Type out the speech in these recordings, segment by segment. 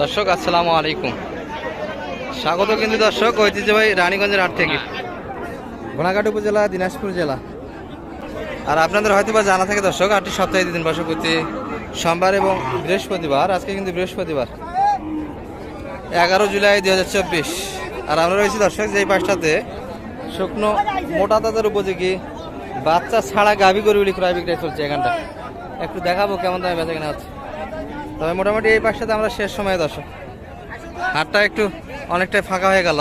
দর্শক আসসালামু আলাইকুম। স্বাগত কিন্তু দর্শক ঐতিহ্যবাহী রানীগঞ্জের হাট থেকে। ঘোড়াঘাট উপজেলা দিনাজপুর জেলা। আর আপনাদের হয়তো বা জানা থাকে দর্শক আটটি সপ্তাহে দিন বসে প্রতি সোমবার এবং বৃহস্পতিবার আজকে কিন্তু বৃহস্পতিবার। এগারো জুলাই দুই হাজার চব্বিশ। আর আমরা রয়েছি দর্শক যে এই পাশটাতে শুকনো মোটা তাদের উপযোগী বাচ্চা ছাড়া গাভী গরুগুলি ক্রয় বিক্রয় চলছে এখানটা একটু দেখাবো কেমন দামে বেচা কেনা হচ্ছে। তবে মোটামুটি এই পাশটাতে আমরা শেষ সময়ে দর্শক। হাটটা একটু অনেকটাই ফাঁকা হয়ে গেল।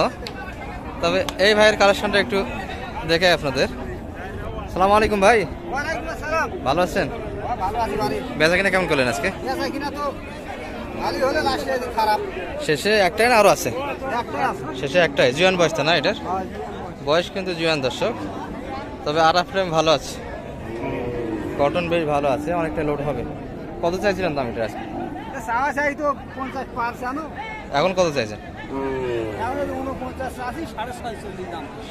তবে এই ভাইয়ের কালেকশনটা একটু দেখে আপনাদের। সালাম আলাইকুম ভাই। ভালো আছেন? আছি বেচা কিনা কেমন করলেন আজকে? তো শেষে একটাই না আরও আছে? আছে। শেষে একটাই। জুয়ান বয়সটা না এটার? বয়স। কিন্তু জুয়ান দর্শক। তবে আরা ফ্রেম ভালো আছে। কটন বেশ ভালো আছে অনেকটা লোড হবে। কত চাইছিলেন দাম এটা আজকে? চাওয়া চাই তো পঞ্চাশ পার জানো? এখন কত চাইছেন?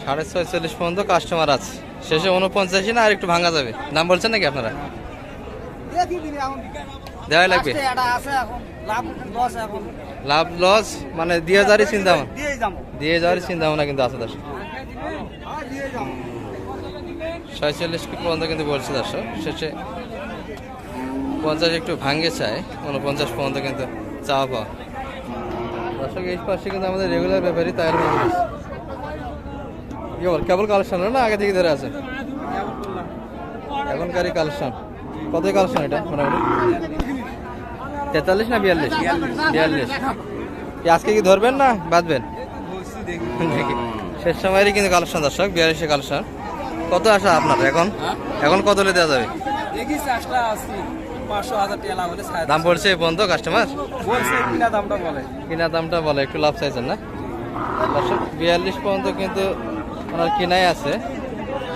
সাড়ে ছয়চল্লিশ দাম। পর্যন্ত কাস্টমার আছে। শেষে উনপঞ্চাশই না আর একটু ভাঙা যাবে। দাম বলছেন নাকি আপনারা? দেওয়াই লাগবে। লাস্টে এটা আছে এখন লাভ লস এখন। লাভ লস মানে দিয়ে যাওয়ারই চিন্তা ভাবনা। দিয়ে যাওয়ারই চিন্তা ভাবনা কিন্তু আছে দর্শক। হ্যাঁ ছয়চল্লিশ পর্যন্ত কিন্তু বলছে দর্শক। শেষে পঞ্চাশ একটু ভাঙ্গে চায় উনপঞ্চাশ পর্যন্ত কিন্তু চাওয়া পাওয়া। দর্শক এই পাশে কিন্তু আমাদের রেগুলার ব্যাপারই তাই কেবল কেবল কালেকশন না আগে থেকে ধরে আছে? এখনকারই কালেকশন কত কালেকশন এটা মোটামুটি? তেতাল্লিশ না বিয়াল্লিশ? বিয়াল্লিশ। আজকে কি ধরবেন না বাঁধবেন? শেষ সময়েরই কিন্তু কালেকশন দর্শক বিয়াল্লিশে কালেকশন কত আসা আপনার এখন? এখন কত দেওয়া যাবে? পাঁচশো হাজার টাকা লাভ হলে দাম পড়ছে এই পর্যন্ত কাস্টমার বলছে কিনা দামটা বলে। কিনা দামটা বলে একটু লাভ চাইছেন না? বিয়াল্লিশ পর্যন্ত কিন্তু ওনার কিনাই আছে।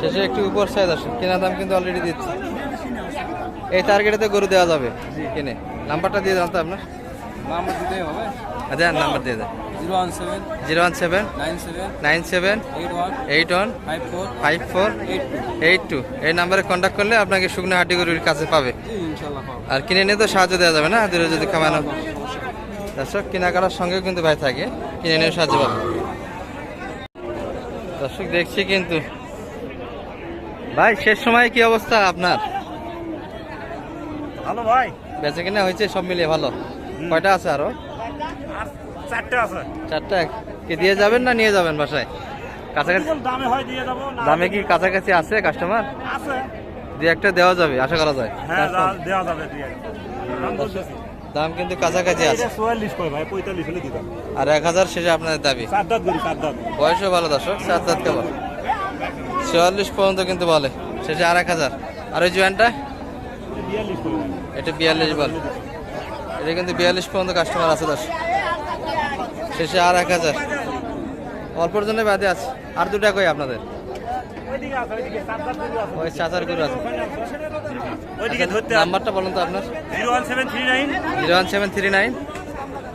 শেষে একটু উপর চাই দর্শক কিনা দাম কিন্তু অলরেডি দিচ্ছে। এই টার্গেটেতে গরু দেওয়া যাবে। কিনে। নাম্বারটা দিয়ে দেন তো আপনার। নাম্বার দিতেই হবে। আচ্ছা নাম্বার দিয়ে দেন। Zero one seven zero one seven nine seven nine seven eight one eight one five four five four eight two. Eight two এই নাম্বারে কন্ট্যাক্ট করলে আপনাকে শুকনো হাটি গরুর কাছে পাবে। আর কিনে নিয়ে তো সাহায্য দেওয়া যাবে না দূরে যদি খামানো। দর্শক কেনাকাটার সঙ্গেও কিন্তু ভাই থাকে কিনে নিয়ে সাহায্য পাবে। দর্শক দেখছি কিন্তু। ভাই শেষ সময় কি অবস্থা আপনার? ভালো ভাই। বেচে কিনা হয়েছে সব মিলিয়ে ভালো। কয়টা আছে আর চারটে আছে। চারটা কি দিয়ে যাবেন না নিয়ে যাবেন বাসায়? কাছাকাছি দামে হয় দিয়ে যাব দামে কি কাছাকাছি আছে কাস্টমার আছে। একটা দেওয়া যাবে আশা করা যায়। হ্যাঁ দেওয়া যাবে দাম কিন্তু কাছাকাছি আছে। চুয়াল্লিশ করে ভাই পঁয়তাল্লিশ হলে দিতাম। আর এক হাজার শেষে আপনাদের দাবি। চার দাঁত চার দাঁত। বয়সও ভালো দর্শক সাত সাত কেবল চুয়াল্লিশ পর্যন্ত কিন্তু বলে শেষে আর এক হাজার। আর ওই জোয়ানটা এটা বিয়াল্লিশ করে এটা বিয়াল্লিশ বল। এটা কিন্তু বিয়াল্লিশ পর্যন্ত কাস্টমার আছে দর্শক। শেষে আর এক হাজার। অল্পর জন্য বাদে আছে। আর দুটা কই আপনাদের? ওই চাচার গরু আছে। ওইদিকে আচ্ছা, ধরতে নাম্বারটা বলুন তো আপনার। Zero one seven three nine. Zero one seven three nine.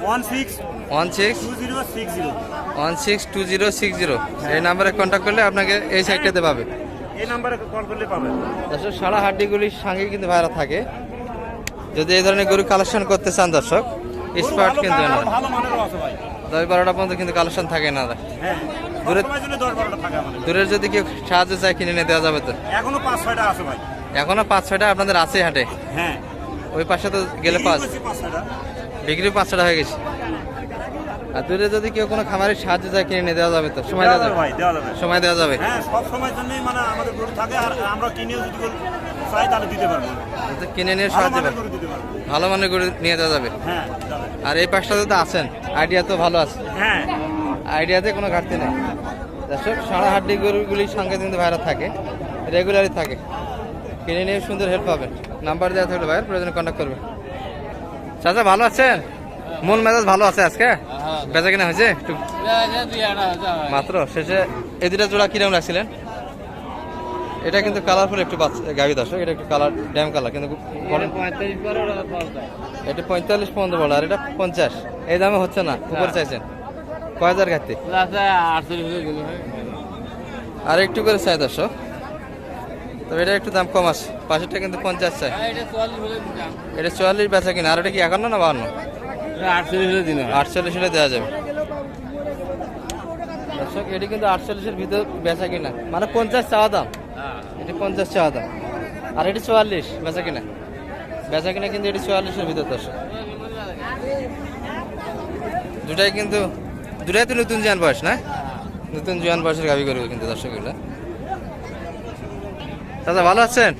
One six. One six two zero six zero. One six two zero six zero. এই নাম্বারে কন্ট্যাক্ট করলে আপনাকে এই সাইডটাতে পাবে। এই নাম্বারে কল করলে পাবেন দর্শক সারা হাড্ডিগুলির সঙ্গে কিন্তু ভাইরা থাকে। যদি এই ধরনের গরু কালেকশন করতে চান দর্শক স্পার্ট কিন্তু কালার, ভালো মানেরও আছে ভাই। দশ বারোটা পর্যন্ত কিন্তু কালেকশন থাকে না। হ্যাঁ দূরে- দূরের যদি কেউ সাহায্য চায় কিনে নিয়ে দেওয়া যাবে তো। এখনও পাঁচ ছয়টা আছে ভাই। এখনও পাঁচ ছয়টা আপনাদের আছে হাটে। হ্যাঁ। ওই পাশে তো গেলে পাঁচ বিক্রি পাঁচ ছয়টা ছটা হয়ে গেছে। আর দূরে যদি কেউ কোনো খামারের সাহায্য চায় কিনে নিয়ে দেওয়া যাবে তো। সময় দেওয়া যাবে সময় দেওয়া যাবে। হ্যাঁ সব সময়ের জন্যই মানে আমাদের গরু থাকে আর আমরা কিনেও যদি চাই তাহলে দিতে পারব। তো কিনে নিয়ে ভালো সাহায্য ভালো মানের গরু নিয়ে দেওয়া যাবে? হ্যাঁ আর এই পাশটাতে তো আছেন আইডিয়া তো ভালো আছে। হ্যাঁ। আইডিয়াতে কোনো ঘাটতি নেই। দর্শক সারা হাড্ডি গরুগুলির সঙ্গে কিন্তু ভাইরা থাকে রেগুলারই থাকে। কিনে নিয়ে সুন্দর হেল্প পাবেন। নাম্বার দেওয়া থাকলে ভাইয়ের প্রয়োজনে কন্ট্যাক্ট করবে চাচা ভালো আছেন? মন মেজাজ ভালো আছে আজকে? বেচা কিনা হয়েছে? একটু মাত্র? শেষে এই দুটা জোড়া কিরম রাখছিলেন? এটা কিন্তু কালারফুল একটু গাবি দর্শক এটা একটু কালার ড্যাম কালার কিন্তু এটা পঁয়তাল্লিশ পর্যন্ত বড় আর এটা পঞ্চাশ। এই দামে হচ্ছে না উপরে চাইছেন। কয় হাজার ঘাটতি আর একটু করে চাই দর্শক। তবে এটা একটু দাম কম আছে পাশেরটা কিন্তু পঞ্চাশ চাই। এটা চুয়াল্লিশ বেচা কিনা আর এটা কি একান্ন না বাহান্ন? আটচল্লিশ দিন আটচল্লিশ হলে দেওয়া যাবে। দর্শক এটি কিন্তু আটচল্লিশের ভিতর বেচা কিনা মানে পঞ্চাশ চাওয়া দাম। এটি পঞ্চাশ চাওয়া দাম। আর এটি চুয়াল্লিশ বেচা কিনা? বেচা কিনা কিন্তু এটি চুয়াল্লিশের ভিতর দর্শক। দুটাই কিন্তু দুটাই তো নতুন জিয়ান বয়স না? নতুন জিয়ান বয়সের গাবি করবে কিন্তু দর্শক এগুলো। দাদা ভালো আছেন?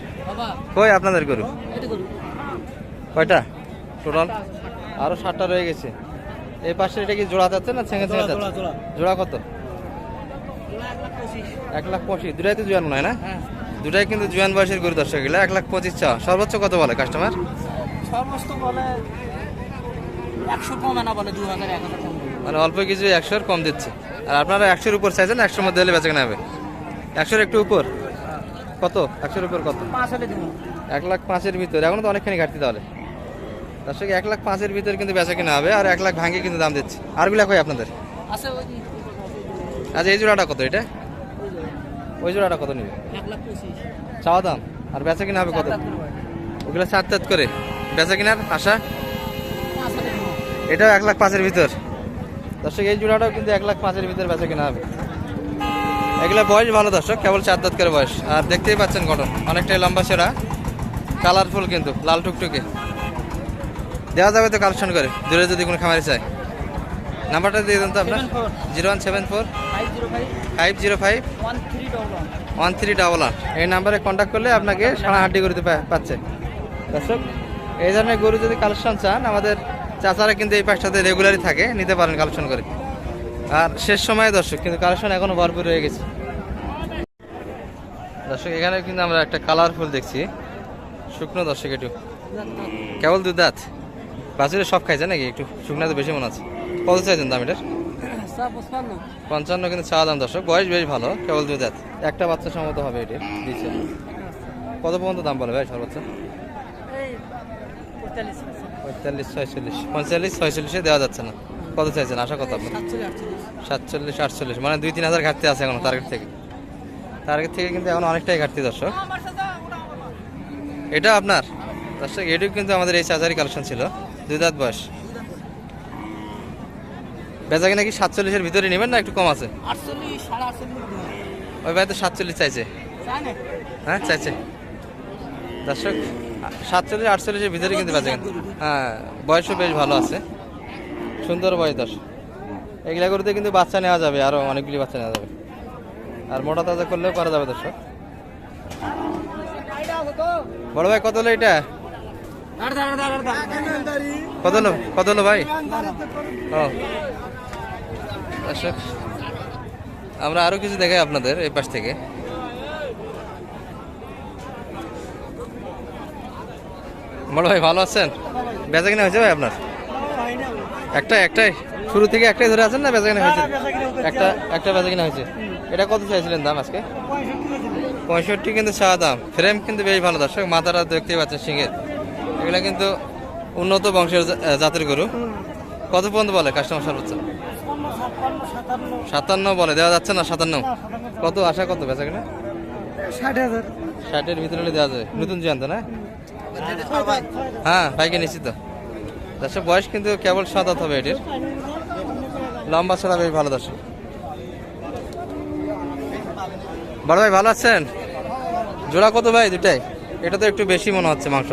কই আপনাদের গরু? কয়টা? টোটাল? আরও ষাটটা রয়ে গেছে। এই পাশে এটা কি জোড়া যাচ্ছে না ছেঙে ছেঙে যাচ্ছে? জোড়া কত? এক লাখ পঁচিশ দুটাই তো জুয়ান হয় না? দুটাই কিন্তু জুয়ান বয়সের গরু দর্শক এগুলো এক লাখ পঁচিশ চাওয়া। সর্বোচ্চ কত বলে কাস্টমার সমস্ত বলে একশো কম আনা বলে দু হাজার এক হাজার মানে অল্প কিছু একশোর কম দিচ্ছে। আর আপনারা একশোর উপর চাইছেন একশোর মধ্যে হলে বেচা কেনা হবে। একশোর একটু উপর? কত? একশোর উপর কত? এক লাখ পাঁচের ভিতর। এখনও তো অনেকখানি ঘাটতি তাহলে। দর্শক এক লাখ পাঁচের ভিতর কিন্তু বেচা কেনা হবে আর এক লাখ ভাঙে কিন্তু দাম দিচ্ছে। আরগুলা কই আপনাদের? আছে আচ্ছা এই জোড়াটা কত এটা? ওই জোড়াটা কত নেবে? চাওয়া দাম? আর বেচা কিনা হবে কত? ওগুলো চার চার করে। বেচা কিনার আশা? এটাও এক লাখ পাঁচের ভিতর। দর্শক এই জোড়াটাও কিন্তু এক লাখ পাঁচের ভিতর বেচা কিনা হবে। এগুলো বয়স ভালো দর্শক কেবল চার দাঁত করে বয়স। আর দেখতেই পাচ্ছেন গঠন অনেকটাই লম্বা সেরা। কালারফুল কিন্তু লাল টুকটুকে। দেওয়া যাবে তো কালেকশন করে দূরে যদি কোনো খামারি চায়। নাম্বারটা দিয়ে দেন তো আপনার? Zero one seven four. Five zero five one three double one এই নাম্বারে কন্ট্যাক্ট করলে আপনাকে সারা হাড্ডি গরুতে পা- পাচ্ছে। দর্শক এই ধরনের গরু যদি কালেকশন চান আমাদের চাচারা কিন্তু এই পাঁচটাতে রেগুলারই থাকে নিতে পারেন কালেকশন করে। আর শেষ সময়ে দর্শক কিন্তু কালেকশন এখনও ভরপুর রয়ে গেছে। দর্শক এখানে কিন্তু আমরা একটা কালারফুল দেখছি। শুকনো দর্শক একটু। কেবল দুধ দাঁত। বাছুরে সব খাইছে নাকি? একটু শুকনো তো বেশি মনে আছে কত চাইছেন দাম এটার? পঞ্চান্ন কিন্তু চাওয়া দাম দর্শক বয়স বেশ ভালো কেবল দুধ দাঁত। একটা বাচ্চা সম্মত হবে এটি দিচ্ছে। কত পর্যন্ত দাম বলে ভাই সর্বোচ্চ? পঁয়তাল্লিশ ছয়চল্লিশ। পঁয়তাল্লিশ ছয়চল্লিশে। দেওয়া যাচ্ছে না। কত চাইছেন? আশা কত আপনার? সাতচল্লিশ আটচল্লিশ। সাতচল্লিশ আটচল্লিশ। মানে দুই তিন হাজার ঘাটতি আছে এখন টার্গেট থেকে। টার্গেট থেকে কিন্তু এখন অনেকটাই ঘাটতি দর্শক। এটা আপনার? দর্শক এটিও কিন্তু আমাদের এই চাচারি কালেকশন ছিল। দুই দাঁত বয়স। বেচা কিনা কি সাতচল্লিশের ভিতরে নেবেন না একটু কম আছে? ওই ভাই তো সাতচল্লিশ চাইছে। হ্যাঁ চাইছে। দর্শক সাতচল্লিশ আটচল্লিশের ভিতরে কিন্তু বেঁচে হ্যাঁ বয়সও বেশ ভালো আছে। সুন্দর বয়স দর্শক। এগুলা করতে কিন্তু বাচ্চা নেওয়া যাবে আরও অনেকগুলি বাচ্চা নেওয়া যাবে। আর মোটা তাজা করলেও করা যাবে দর্শক। বড় ভাই কত হলো এটা? কত ভাই? ও। আমরা আরও কিছু দেখাই আপনাদের এই পাশ থেকে। বড় ভাই, ভালো আছেন? বেচা কিনা হয়েছে ভাই আপনার? একটা একটাই? শুরু থেকে একটাই ধরে আছেন না বেচা কিনা হয়েছে? একটা একটা বেচা কিনা হয়েছে। এটা কত চাইছিলেন দাম আজকে? পঁয়ষট্টি কিন্তু চা দাম। ফ্রেম কিন্তু বেশ ভালো দর্শক, মাথাটা দেখতেই পাচ্ছেন সিংহের। এগুলা কিন্তু উন্নত বংশের জাতের গরু। কত পর্যন্ত বলে কাস্টমার সর্বোচ্চ? সাতান্ন বলে দেওয়া যাচ্ছে না সাতান্ন? কত আশা কত বেচা কিনা? ষাট হাজার। ষাটের ভিতরে দেওয়া যাবে নতুন জানত না? হ্যাঁ বাইকে নিশ্চিত। দর্শক বয়স কিন্তু কেবল সাত আট হবে এটির। লম্বা ছড়া বেশ ভালো দর্শক। বড় ভাই ভালো আছেন? জোড়া কত ভাই দুটাই? এটা তো একটু বেশি মনে হচ্ছে মাংস।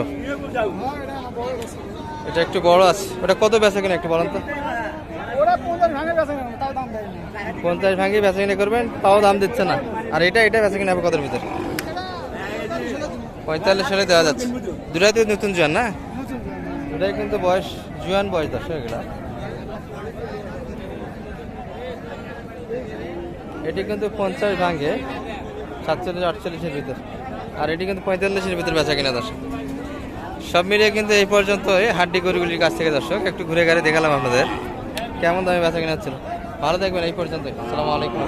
এটা একটু বড় আছে। ওটা কত বেচা কিনা একটু বলেন তো। পঞ্চাশ ভাঙে বেচা কেন করবেন তাও দাম দিচ্ছে না। আর এটা এটা বেচা কিনে হবে কত ভিতর? পঁয়তাল্লিশ সালে দেওয়া যাচ্ছে। দুটাই তো নতুন জোয়ান না? দুটাই কিন্তু বয়স জুয়ান বয়স দর্শক এগুলা এটি কিন্তু পঞ্চাশ ভাঙে সাতচল্লিশ আটচল্লিশের ভিতর। আর এটি কিন্তু পঁয়তাল্লিশের ভিতর বেচা কিনা দর্শক সব মিলিয়ে কিন্তু এই পর্যন্ত এই হাড্ডি গরুগুলির কাছ থেকে দর্শক, একটু ঘুরে ঘুরে দেখালাম আপনাদের। কেমন দামে বেচা কিনা ছিল ভালো দেখবেন এই পর্যন্ত আসসালামু আলাইকুম।